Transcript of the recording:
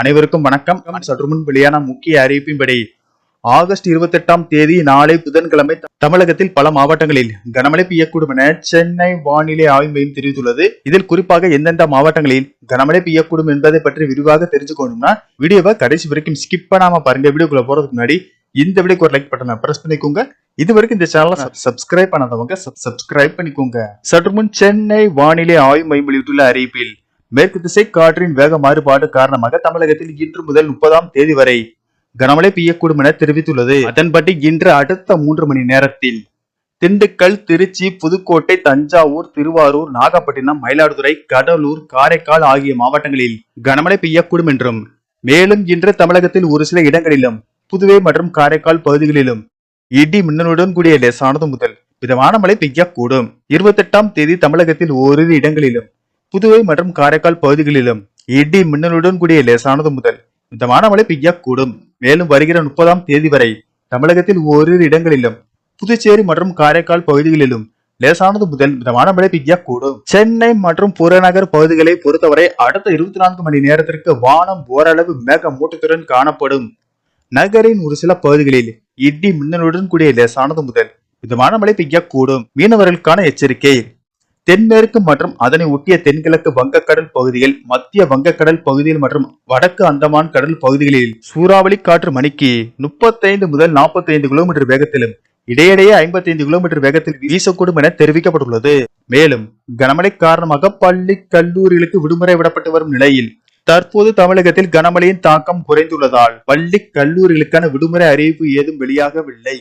அனைவருக்கும் வணக்கம். சற்று முன் வெளியான முக்கிய அறிவிப்பின்படி ஆகஸ்ட் இருபத்தி எட்டாம் தேதி நாளை புதன்கிழமை தமிழகத்தில் பல மாவட்டங்களில் கனமழை பெய்யக்கூடும் என சென்னை வானிலை ஆய்வு மையம் தெரிவித்துள்ளது. இதில் குறிப்பாக எந்தெந்த மாவட்டங்களில் கனமழை பெய்யக்கூடும் என்பதை பற்றி விரிவாக தெரிஞ்சுக்கணும்னா வீடியோவை கடைசி வரைக்கும் ஸ்கிப் பண்ணாம பாருங்க. வீடியோக்குள்ள போறதுக்கு முன்னாடி இந்த வீடியோக்கு ஒரு லைக் பட்டனை பிரஸ் பண்ணிக்கோங்க. இது வரைக்கும் இந்த சேனலை சப்ஸ்கிரைப் பண்ணாதவங்க சப்ஸ்கிரைப் பண்ணிக்கோங்க. சற்று முன் சென்னை வானிலை ஆய்வு மையம் வெளியிட்டுள்ள அறிவிப்பில் மேற்கு திசை காற்றின் வேக மாறுபாடு காரணமாக தமிழகத்தில் இன்று முதல் முப்பதாம் தேதி வரை கனமழை பெய்யக்கூடும் என தெரிவித்துள்ளது. அதன்படி இன்று அடுத்த மூன்று மணி நேரத்தில் திண்டுக்கல் திருச்சி புதுக்கோட்டை தஞ்சாவூர் திருவாரூர் நாகப்பட்டினம் மயிலாடுதுறை கடலூர் காரைக்கால் ஆகிய மாவட்டங்களில் கனமழை பெய்யக்கூடும் என்றும் மேலும் இன்று தமிழகத்தில் ஒரு சில இடங்களிலும் புதுவை மற்றும் காரைக்கால் பகுதிகளிலும் இடி மின்னலுடன் கூடிய லேசானது முதல் மிதமான மழை பெய்யக்கூடும். இருபத்தெட்டாம் தேதி தமிழகத்தில் ஓரிரு இடங்களிலும் புதுவை மற்றும் காரைக்கால் பகுதிகளிலும் இடி மின்னலுடன் கூடிய லேசானது முதல் மிதமான மழை பெய்யக்கூடும். மேலும் வருகிற முப்பதாம் தேதி வரை தமிழகத்தில் ஓரிரு இடங்களிலும் புதுச்சேரி மற்றும் காரைக்கால் பகுதிகளிலும் லேசானது முதல் மிதமான மழை பெய்யக்கூடும். சென்னை மற்றும் புறநகர் பகுதிகளை பொறுத்தவரை அடுத்த இருபத்தி நான்கு மணி நேரத்திற்கு வானம் ஓரளவு மேக மூட்டத்துடன் காணப்படும். நகரின் ஒரு சில பகுதிகளில் இடி மின்னலுடன் கூடிய லேசானது முதல் மிதமான மழை பெய்யக்கூடும். மீனவர்களுக்கான எச்சரிக்கை. தென்மேற்கு மற்றும் அதனை ஒட்டிய தென்கிழக்கு வங்கக்கடல் பகுதிகள் மத்திய வங்கக்கடல் பகுதியில் மற்றும் வடக்கு அந்தமான் கடல் பகுதிகளில் சூறாவளி காற்று மணிக்கு முப்பத்தைந்து முதல் 45 கிலோமீட்டர் வேகத்திலும் இடையிடையே 55 கிலோமீட்டர் வேகத்தில் வீசக்கூடும் என தெரிவிக்கப்பட்டுள்ளது. மேலும் கனமழை காரணமாக பள்ளி கல்லூரிகளுக்கு விடுமுறை விடப்பட்டு வரும் நிலையில் தற்போது தமிழகத்தில் கனமழையின் தாக்கம் குறைந்துள்ளதால் பள்ளி கல்லூரிகளுக்கான விடுமுறை அறிவிப்பு ஏதும் வெளியாகவில்லை.